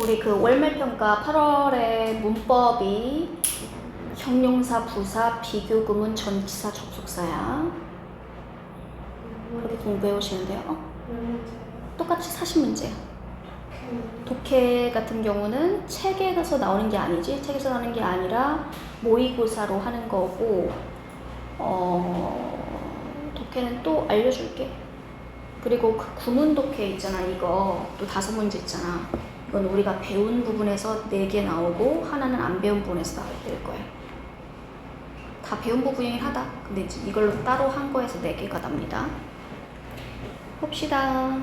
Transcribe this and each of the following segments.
우리 그 월말평가 8월에 문법이 형용사, 부사, 비교, 구문, 전치사, 접속사야. 그렇게 공부해 오시면 돼요. 어? 똑같이 40문제야. 독해 같은 경우는 책에서 나오는 게 아니지. 책에서 나오는 게 아니라 모의고사로 하는 거고, 어, 독해는 또 알려줄게. 그리고 그 구문 독해 있잖아. 이거 또 다섯 문제 있잖아. 이건 우리가 배운 부분에서 네개 나오고 하나는 안 배운 부분에서 나올 거야. 다 배운 부분이긴 하다. 근데 이걸로 따로 한 거에서 네 개가 납니다. 봅시다.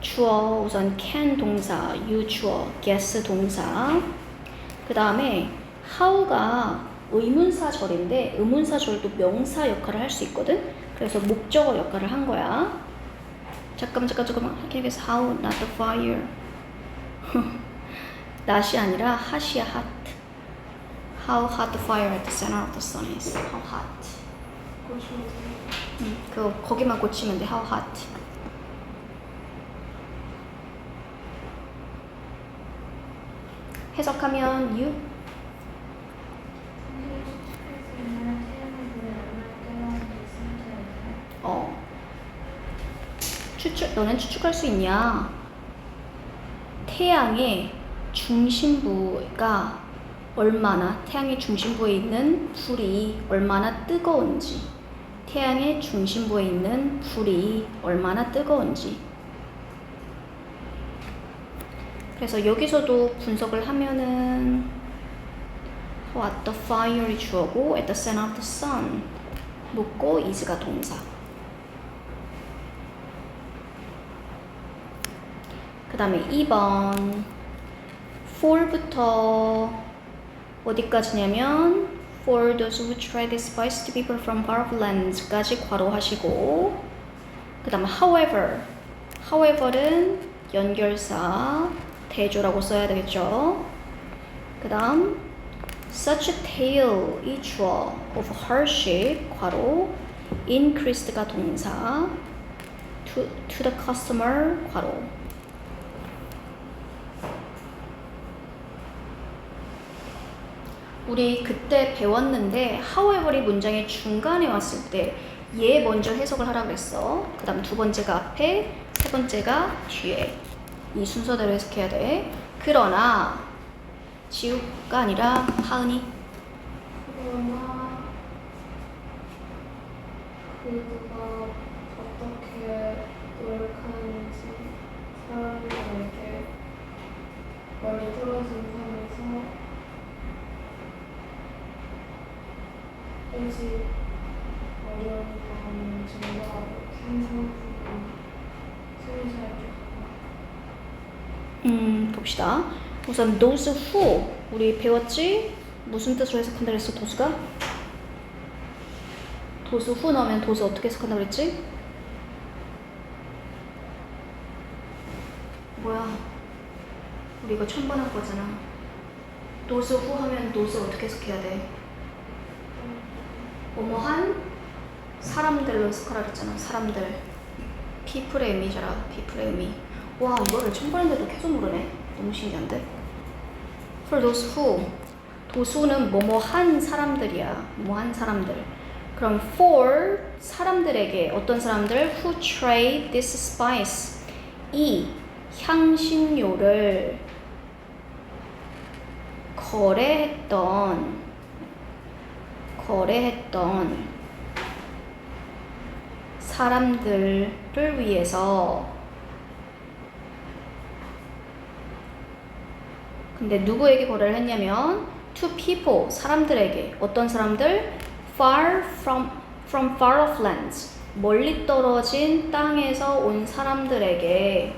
주어 우선 can 동사, you 주어, guess 동사. 그 다음에 how가 의문사절인데 의문사절도 명사 역할을 할 수 있거든. 그래서 목적어 역할을 한 거야. 잠깐만 잠깐 잠깐만. Can you guess how not the fire? Not이 아니라 hot이야 hot. How hot the fire at the center of the sun is. How hot. 음, 그 거기만 고치면 돼. How hot. 해석하면 you 어 추측 너는 추측할 수 있냐? 태양의 중심부가 얼마나 태양의 중심부에 있는 불이 얼마나 뜨거운지 태양의 중심부에 있는 불이 얼마나 뜨거운지. 그래서 여기서도 분석을 하면은 what the fire이 주어고 at the center of the sun 묻고 is가 동사 다음에 2번 for부터 어디까지냐면 for those who try to despise the people from far off lands까지 괄호하시고 그 다음에 however however는 연결사 대조라고 써야 되겠죠 그 다음 such a tale 이 주어 of hardship 괄호 increased가 동사 to, to the customer 괄호 우리 그때 배웠는데 however이 문장의 중간에 왔을 때 얘 먼저 해석을 하라고 그랬어. 그 다음 두 번째가 앞에, 세 번째가 뒤에. 이 순서대로 해석해야 돼. 그러나 지우가 아니라 하은이 그러나 그가 어떻게 노력하는지 사람들에게 멀리 떨어진 산에서 오직 어려운 마음을 증거하고 큰 상품을 수리사에게 음, 봅시다. 우선 those who 우리 배웠지? 무슨 뜻으로 해석한다 그랬어? 도수가? 도수 who 넣으면 도수 어떻게 해석한다 그랬지? 뭐야? 우리 이거 처음 보는 거잖아. 도수 who 하면 도수 어떻게 해석해야 돼? 뭐뭐한 사람들로 해석하라 그랬잖아. 사람들. People의 의미잖아. people의 의미. 와 이거를 처음 보는데도 계속 모르네. 너무 신기한데. For those who 도수는 뭐뭐한 사람들이야. 뭐한 사람들. 그럼 for 사람들에게 어떤 사람들 who trade this spice 이 향신료를 거래했던 거래했던 사람들을 위해서 근데 누구에게 거래를 했냐면 to people 사람들에게. 어떤 사람들? far from from far off lands. 멀리 떨어진 땅에서 온 사람들에게.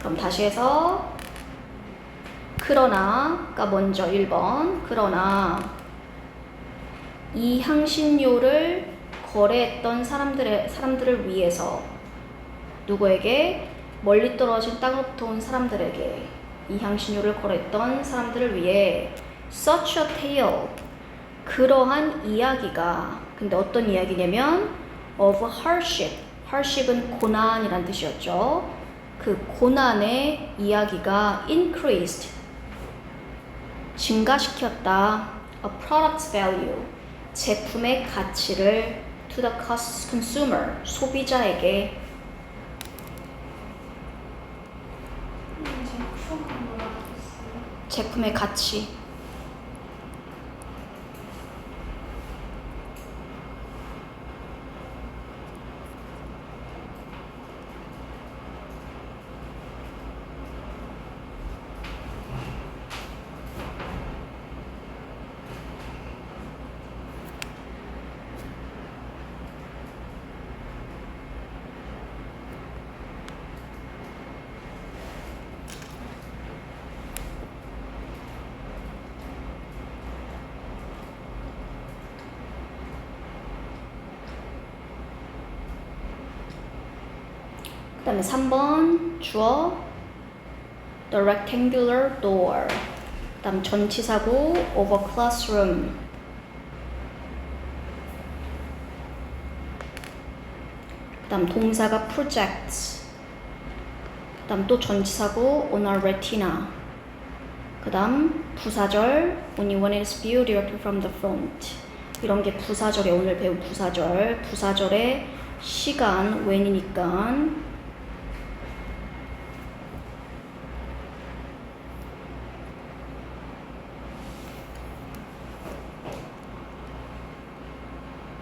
그럼 다시 해서 그러나가 먼저 1번. 그러나 이 향신료를 거래했던 사람들의 사람들을 위해서 누구에게? 멀리 떨어진 땅으로부터 온 사람들에게 이 향신료를 거래했던 사람들을 위해. Such a tale. 그러한 이야기가 근데 어떤 이야기냐면 of hardship. hardship은 고난이란 뜻이었죠. 그 고난의 이야기가 increased. 증가시켰다. a product's value. 제품의 가치를 to the consumer 소비자에게 음, 뭐라고 했어요? 제품의 가치 다음에 3번 주어 the rectangular door 그 다음 전치사고 over classroom 그 다음 동사가 projects 그 다음 또 전치사고 on a retina 그 다음 부사절 when you want it is viewed directly from the front 이런 게 부사절에 오늘 배운 부사절 부사절의 시간 when이니까 예주 표시를 내면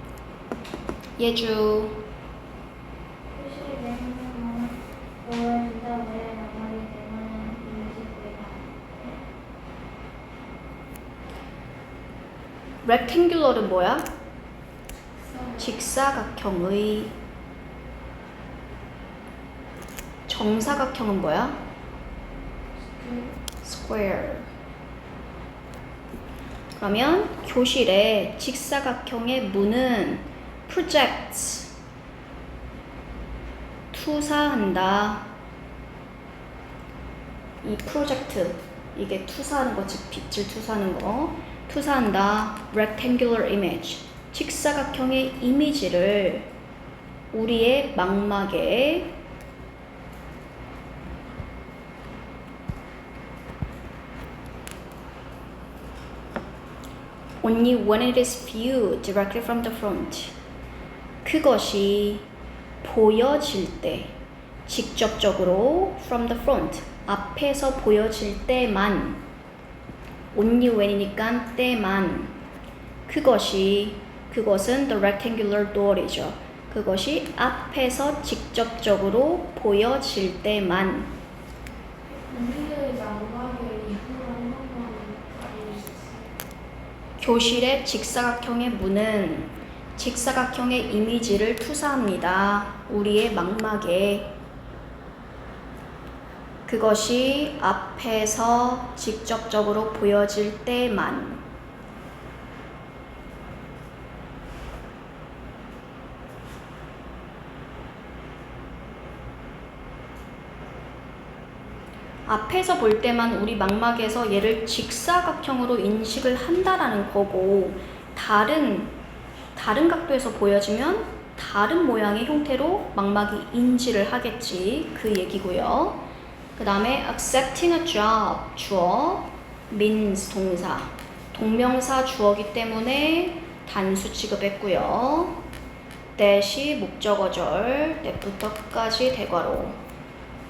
보여준다 왜 만나게 되면 이미지구나 rectangular은 뭐야? 직사각형의 정사각형은 뭐야? square 그러면 교실에 직사각형의 문은 projects 투사한다 이 프로젝트 이게 투사하는 거, 즉 빛을 투사하는 거 투사한다 rectangular image 직사각형의 이미지를 우리의 망막에 only when it is viewed directly from the front. 그것이 보여질 때, 직접적으로 from the front, 앞에서 보여질 때만, only when이니까 때만, 그것이, 그것은 the rectangular door이죠. 그것이 앞에서 직접적으로 보여질 때만, 교실의 직사각형의 문은 직사각형의 이미지를 투사합니다. 우리의 망막에 그것이 앞에서 직접적으로 보여질 때만 앞에서 볼 때만 우리 망막에서 얘를 직사각형으로 인식을 한다라는 거고 다른 다른 각도에서 보여지면 다른 모양의 형태로 망막이 인지를 하겠지 그 얘기고요. 그 다음에 accepting a job 주어 means 동사 동명사 주어기 때문에 단수 취급했고요. that이 목적어절 끝까지 대괄호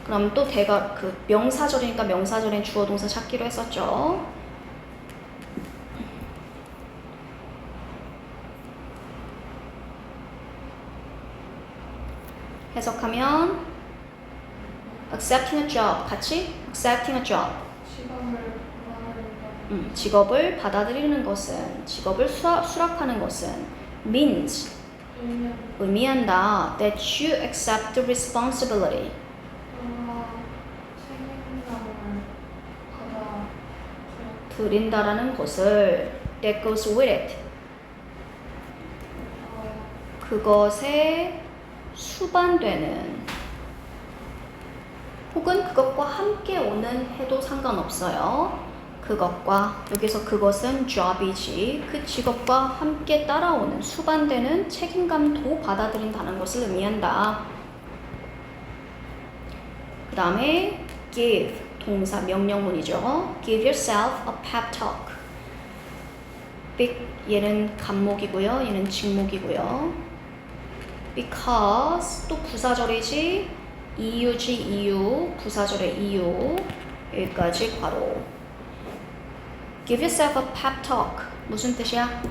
그럼 또 대가 그 명사절이니까 명사절엔 주어 동사 찾기로 했었죠. 해석하면 accepting a job 같이 accepting a job 음, 직업을 받아들이는 것은 직업을 수락, 수락하는 것은 means 의미한다 that you accept the responsibility 어, 드린다라는 것을 that goes with it 어, 그것에 수반되는 혹은 그것과 함께 오는 해도 상관없어요. 그것과 여기서 그것은 job이지 그 직업과 함께 따라오는 수반되는 책임감도 받아들인다는 것을 의미한다. 그 다음에 give 동사 명령문이죠. give yourself a pep talk. big 얘는 간목이고요. 얘는 직목이고요. Because 또 부사절이지 이유지 이유 부사절의 이유 여기까지 괄호 give yourself a pep talk 무슨 뜻이야?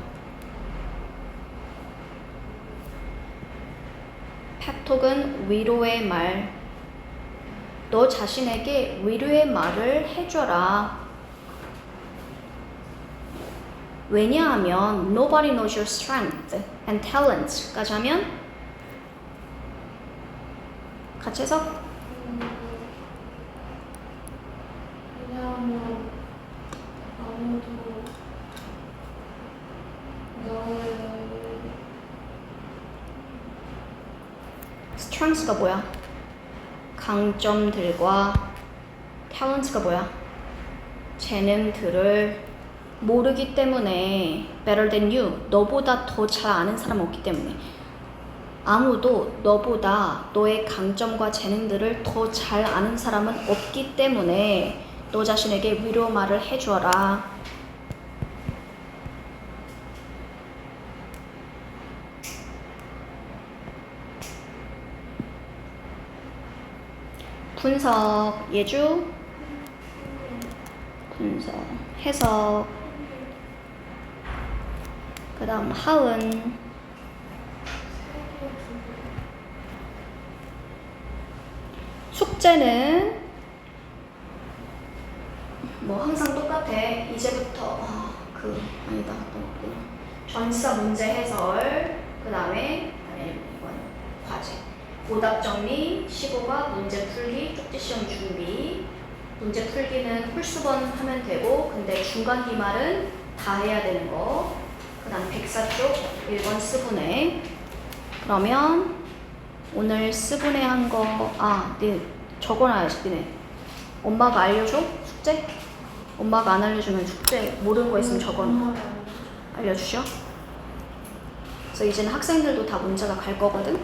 펩톡은 위로의 말. 너 자신에게 위로의 말을 해줘라. 왜냐하면 nobody knows your strength and talent까지 하면 같이 해서 음, 왜냐하면 아무도 너의 strength가 뭐야? 강점들과 talent가 뭐야? 재능들을 모르기 때문에 better than you 너보다 더 잘 아는 사람 없기 때문에 아무도 너보다 너의 강점과 재능들을 더 잘 아는 사람은 없기 때문에 너 자신에게 위로 말을 해주어라. 분석 예주? 분석 해석. 그 다음 하은 숙제는 뭐 항상 똑같아. 이제부터 아, 그 아니다. 또 전사 문제 해설. 그 다음에 아니 이건 과제. 오답 정리 15가 문제 풀기 쪽지 시험 준비. 문제 풀기는 홀수번 하면 되고 근데 중간 기말은 다 해야 되는 거. 그다음 104쪽 1번 스분해. 그러면 오늘 스분해 한거 아, 네 적어놔야지 네. 엄마가 알려줘? 숙제? 엄마가 안 알려주면 숙제 모르는 거 있으면 적어놔. 알려주셔. 그래서 이제는 학생들도 다 문제가 갈 거거든.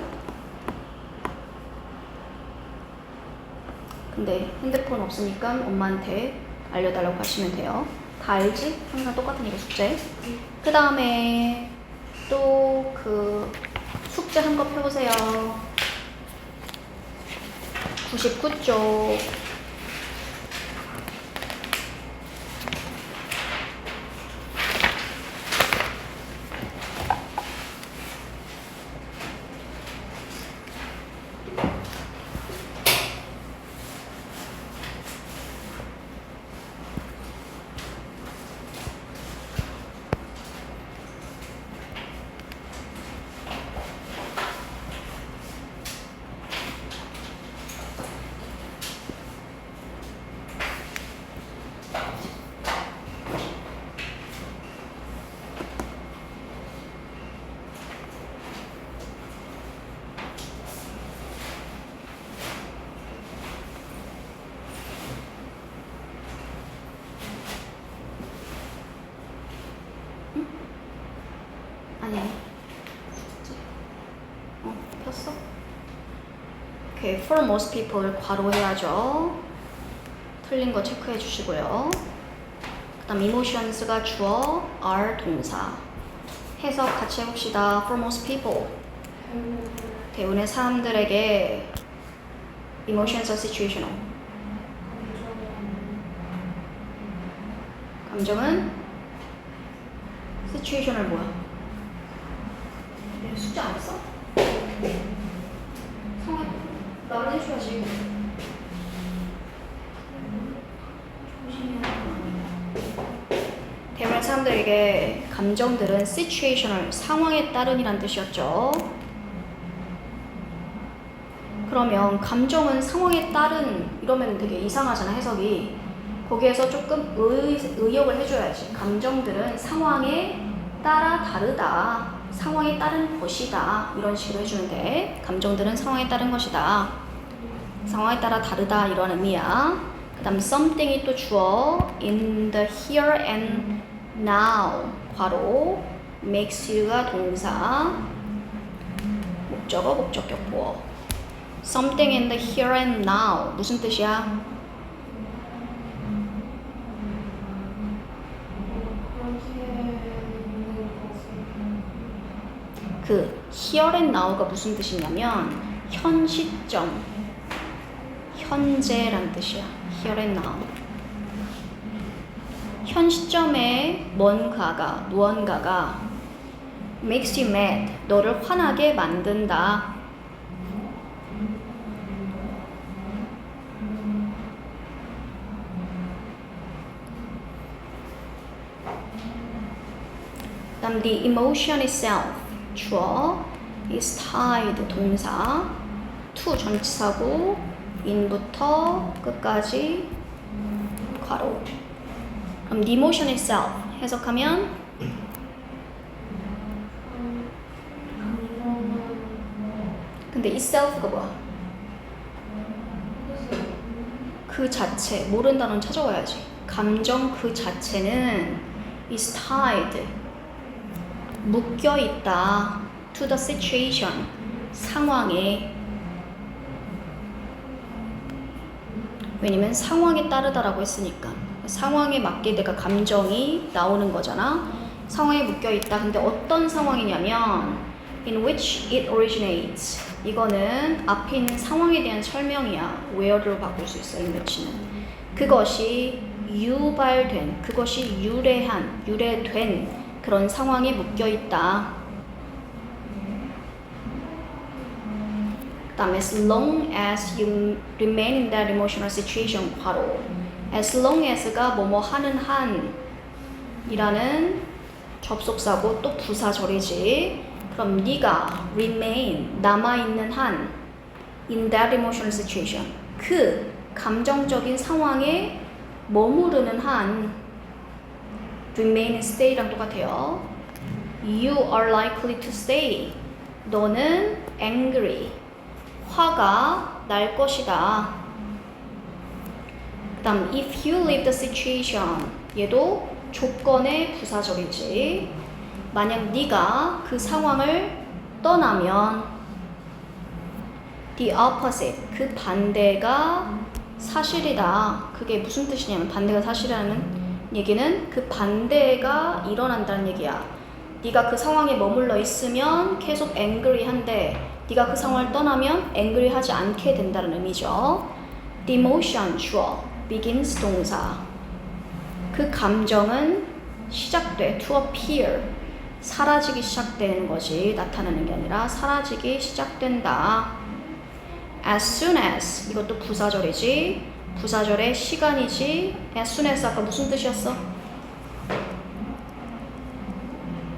근데 핸드폰 없으니까 엄마한테 알려달라고 하시면 돼요. 다 알지? 항상 이거 숙제. 그 다음에 또그 숙제 한 거 펴보세요. 99쪽. 아니 아니. 숙제. 어, 폈어? 오케이, for most people 괄호 해야죠. 틀린 거 체크해 주시고요. 그 다음 emotions가 주어, are 동사. 해석 같이 해봅시다. for most people. 대부분의 사람들에게 emotions are situational. 감정은 situational 뭐야? 내 숙제 안 했어? 성아, 나를 해줘야지. 대부분 사람들에게 감정들은 situational, 상황에 따른이란 뜻이었죠. 그러면 감정은 상황에 따른 이러면 되게 이상하잖아 해석이 거기에서 조금 의, 의역을 해줘야지 감정들은 상황에 따라 다르다 상황에 따른 것이다. 이런 식으로 해주면 돼 감정들은 상황에 따른 것이다. 상황에 따라 다르다. 이런 의미야. 그 다음 something이 또 주어 in the here and now 괄호 makes you가 동사. 목적어 목적격 보어? something in the here and now. 무슨 뜻이야? 여기에 있는 것은 그 here and now가 무슨 뜻이냐면 현 시점 현재란 뜻이야 here and now 현 시점에 뭔가가 무언가가 makes you mad 너를 화나게 만든다 그다음 the emotion itself 주어 is tied 동사. to 전치사고 in부터 끝까지 괄호. 그럼 the emotion itself 해석하면 근데 itself가 뭐야? 그 자체 모른다는 찾아와야지. 감정 그 자체는 is tied 묶여 있다. To the situation. 상황에. 왜냐면 상황에 따르다라고 했으니까. 상황에 맞게 내가 감정이 나오는 거잖아. 상황에 묶여 있다. 근데 어떤 상황이냐면 in which it originates. 이거는 앞에 있는 상황에 대한 설명이야. where로 바꿀 수 있어 in which는 그것이 유발된 그것이 유래한 유래된 그런 상황에 묶여 있다 그다음에 as long as you remain in that emotional situation 괄호 as long as가 뭐뭐 하는 한이라는 접속사고 또 부사절이지 그럼 네가 remain 남아 있는 한 in that emotional situation 그 감정적인 상황에 머무르는 한 remain stay랑 똑같아요. You are likely to stay. 너는 angry. 화가 날 것이다. 그 다음 if you leave the situation 얘도 조건의 부사절이지. 만약 네가 그 상황을 떠나면 the opposite 그 반대가 사실이다. 그게 무슨 뜻이냐면 반대가 사실이라는 얘기는 그 반대가 일어난다는 얘기야. 네가 그 상황에 머물러 있으면 계속 angry한데 네가 그 상황을 떠나면 angry하지 않게 된다는 의미죠. The emotion 주어 begins 동사 그 감정은 시작돼 to appear 사라지기 시작되는 거지 나타나는 게 아니라 사라지기 시작된다. as soon as 이것도 부사절이지 부사절의 시간이지 soon as 아까 무슨 뜻이었어?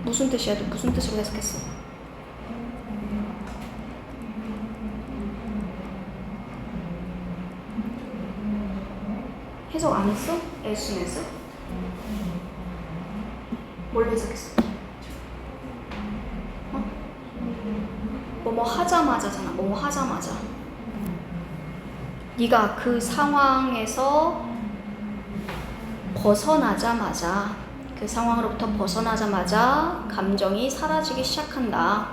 무슨 뜻이야? 너 무슨 뜻으로 해석했어? 해석 안 했어? as? 뭘 해석했어? 어? 뭐뭐 하자마자잖아. 뭐뭐 하자마자. 네가 그 상황에서 벗어나자마자 그 상황으로부터 벗어나자마자 감정이 사라지기 시작한다.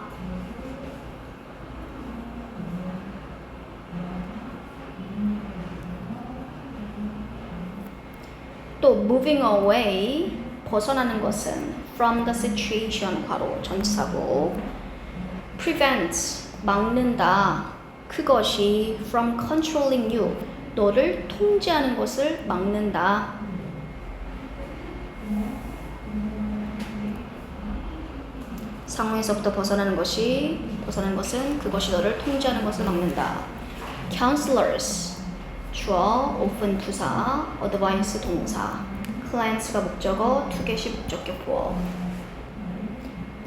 또 moving away 벗어나는 것은 from the situation 괄호 전치사고 prevent 막는다 그것이 from controlling you 너를 통제하는 것을 막는다. 상황에서부터 벗어나는 것이 벗어나는 것은 그것이 너를 통제하는 것을 막는다. Counselors 주어 오픈 부사 advice 동사. Clients가 목적어 투겟이 목적격 보어.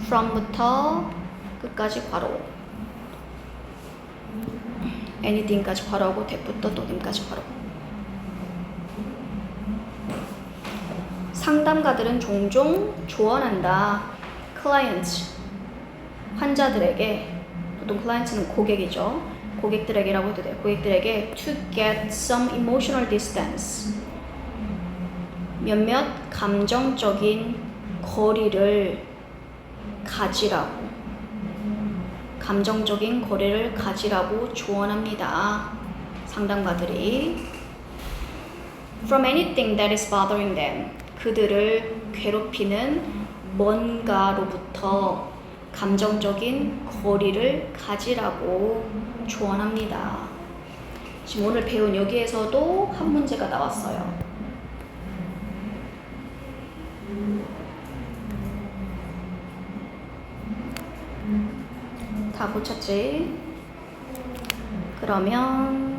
From부터 끝까지 괄호 anything까지 괄호하고 that부터 또님까지 괄호 상담가들은 종종 조언한다. clients. 환자들에게. 보통 clients는 고객이죠. 고객들에게라고 해도 돼요. 고객들에게 to get some emotional distance. 몇몇 감정적인 거리를 가지라고 감정적인 거리를 가지라고 조언합니다. 상담가들이 from anything that is bothering them 그들을 괴롭히는 뭔가로부터 감정적인 거리를 가지라고 조언합니다. 지금 오늘 배운 여기에서도 한 문제가 나왔어요. 다 고쳤지? 그러면